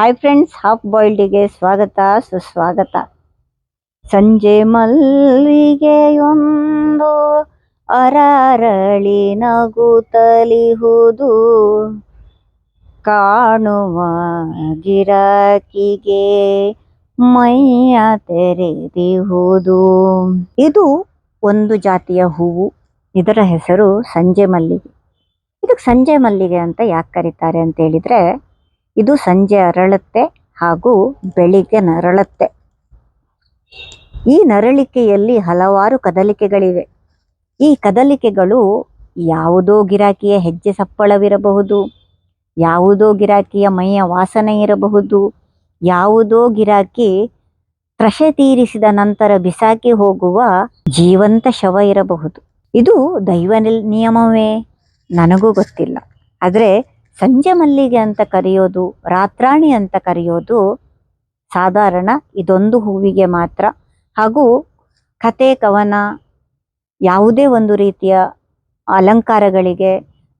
Hi friends half ಬಾಯ್ಲ್ಡಿಗೆ ಸ್ವಾಗತ, ಸುಸ್ವಾಗತ. ಸಂಜೆ ಮಲ್ಲಿಗೆಯೊಂದು, ಅರರಳಿ ನಗುತ್ತಲಿಹುದು ಕಾಣುವ ಗಿರಾಕಿಗೆ ಮೈಯ ತೆರೆದಿಹುದು ಇದು ಒಂದು ಜಾತಿಯ ಹೂವು. ಇದರ ಹೆಸರು ಸಂಜೆ ಮಲ್ಲಿಗೆ. ಇದಕ್ಕೆ ಸಂಜೆ ಮಲ್ಲಿಗೆ ಅಂತ ಯಾಕೆ ಕರೀತಾರೆ ಅಂತ ಹೇಳಿದ್ರೆ ಇದು ಸಂಜೆ ಅರಳುತ್ತೆ ಹಾಗೂ ಬೆಳಿಗ್ಗೆ ನರಳುತ್ತೆ. ಈ ನರಳಿಕೆಯಲ್ಲಿ ಹಲವಾರು ಕದಲಿಕೆಗಳಿವೆ. ಈ ಕದಲಿಕೆಗಳು ಯಾವುದೋ ಗಿರಾಕಿಯ ಹೆಜ್ಜೆ ಸಪ್ಪಳವಿರಬಹುದು, ಯಾವುದೋ ಗಿರಾಕಿಯ ಮೈಯ ವಾಸನೆ ಇರಬಹುದು, ಯಾವುದೋ ಗಿರಾಕಿ ತ್ರಷೆ ತೀರಿಸಿದ ನಂತರ ಬಿಸಾಕಿ ಹೋಗುವ ಜೀವಂತ ಶವ ಇರಬಹುದು. ಇದು ದೈವ ನಿಯಮವೇ? ನನಗೂ ಗೊತ್ತಿಲ್ಲ. ಆದರೆ ಸಂಜೆ ಮಲ್ಲಿಗೆ ಅಂತ ಕರೆಯೋದು, ರಾತ್ರಾಣಿ ಅಂತ ಕರೆಯೋದು ಸಾಧಾರಣ ಇದೊಂದು ಹೂವಿಗೆ ಮಾತ್ರ. ಹಾಗೂ ಕತೆ ಕವನ ಯಾವುದೇ ಒಂದು ರೀತಿಯ ಅಲಂಕಾರಗಳಿಗೆ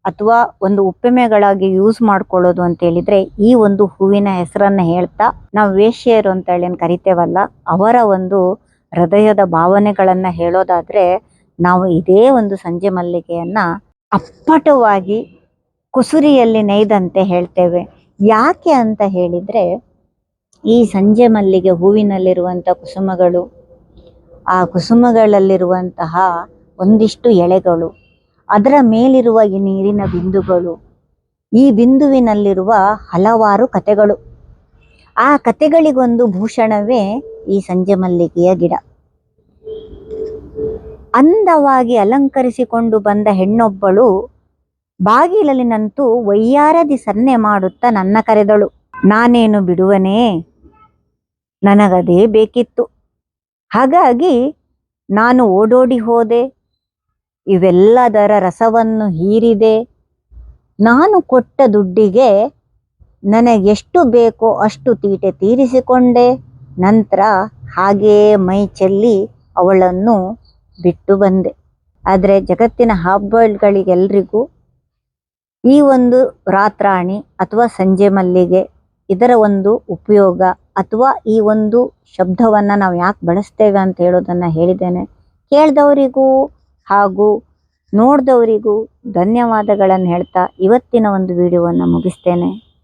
ಅಥವಾ ಒಂದು ಉಪ್ಪಿಮೆಗಳಾಗಿ ಯೂಸ್ ಮಾಡ್ಕೊಳ್ಳೋದು ಅಂತ ಹೇಳಿದ್ರೆ ಈ ಒಂದು ಹೂವಿನ ಹೆಸರನ್ನ ಹೇಳ್ತಾ ನಾವು ವೇಶ್ಯರು ಅಂತ ಹೇಳಿ ಏನು ಕರಿತೇವಲ್ಲ, ಅವರ ಒಂದು ಹೃದಯದ ಭಾವನೆಗಳನ್ನ ಹೇಳೋದಾದ್ರೆ ನಾವು ಇದೇ ಒಂದು ಸಂಜೆ ಮಲ್ಲಿಗೆಯನ್ನ ಅಪ್ಪಟವಾಗಿ ಕುಸುರಿಯಲ್ಲಿ ನೇಯ್ದಂತೆ ಹೇಳ್ತೇವೆ. ಯಾಕೆ ಅಂತ ಹೇಳಿದರೆ, ಈ ಸಂಜೆ ಮಲ್ಲಿಗೆ ಹೂವಿನಲ್ಲಿರುವಂಥ ಕುಸುಮಗಳು, ಆ ಕುಸುಮಗಳಲ್ಲಿರುವಂತಹ ಒಂದಿಷ್ಟು ಎಳೆಗಳು, ಅದರ ಮೇಲಿರುವ ಈ ನೀರಿನ ಬಿಂದುಗಳು, ಈ ಬಿಂದುವಿನಲ್ಲಿರುವ ಹಲವಾರು ಕತೆಗಳು ಆ ಕತೆಗಳಿಗೊಂದು ಭೂಷಣವೇ ಈ ಸಂಜೆ ಮಲ್ಲಿಗೆಯ ಗಿಡ. ಅಂದವಾಗಿ ಅಲಂಕರಿಸಿಕೊಂಡು ಬಂದ ಹೆಣ್ಣೊಬ್ಬಳು ಬಾಗಿಲಲ್ಲಿ ನಂತು ವೈಯಾರದಿ ಸನ್ನೆ ಮಾಡುತ್ತಾ ನನ್ನ ಕರೆದಳು, ನಾನೇನು ಬಿಡುವನೇ? ನನಗದೇ ಬೇಕಿತ್ತು. ಹಾಗಾಗಿ ನಾನು ಓಡೋಡಿ ಹೋದೆ. ಇವೆಲ್ಲದರ ರಸವನ್ನು ಹೀರಿದೆ. ನಾನು ಕೊಟ್ಟ ದುಡ್ಡಿಗೆ ನನಗೆಷ್ಟು ಬೇಕೋ ಅಷ್ಟು ತೀಟೆ ತೀರಿಸಿಕೊಂಡೆ. ನಂತರ ಹಾಗೇ ಮೈ ಚೆಲ್ಲಿ ಅವಳನ್ನು ಬಿಟ್ಟು ಬಂದೆ. ಆದರೆ ಜಗತ್ತಿನ ಹಾಬ್ಬಗಳಿಗೆಲ್ರಿಗೂ ಈ ಒಂದು ರಾತ್ರಾಣಿ ಅಥವಾ ಸಂಜೆ ಮಲ್ಲಿಗೆ ಇದರ ಒಂದು ಉಪಯೋಗ ಅಥವಾ ಈ ಒಂದು ಶಬ್ದವನ್ನು ನಾವು ಯಾಕೆ ಬಳಸ್ತೇವೆ ಅಂತ ಹೇಳೋದನ್ನು ಹೇಳಿದ್ದೇನೆ. ಕೇಳ್ದವರಿಗೂ ಹಾಗೂ ನೋಡಿದವರಿಗೂ ಧನ್ಯವಾದಗಳನ್ನು ಹೇಳ್ತಾ ಇವತ್ತಿನ ಒಂದು ವಿಡಿಯೋವನ್ನು ಮುಗಿಸ್ತೇನೆ.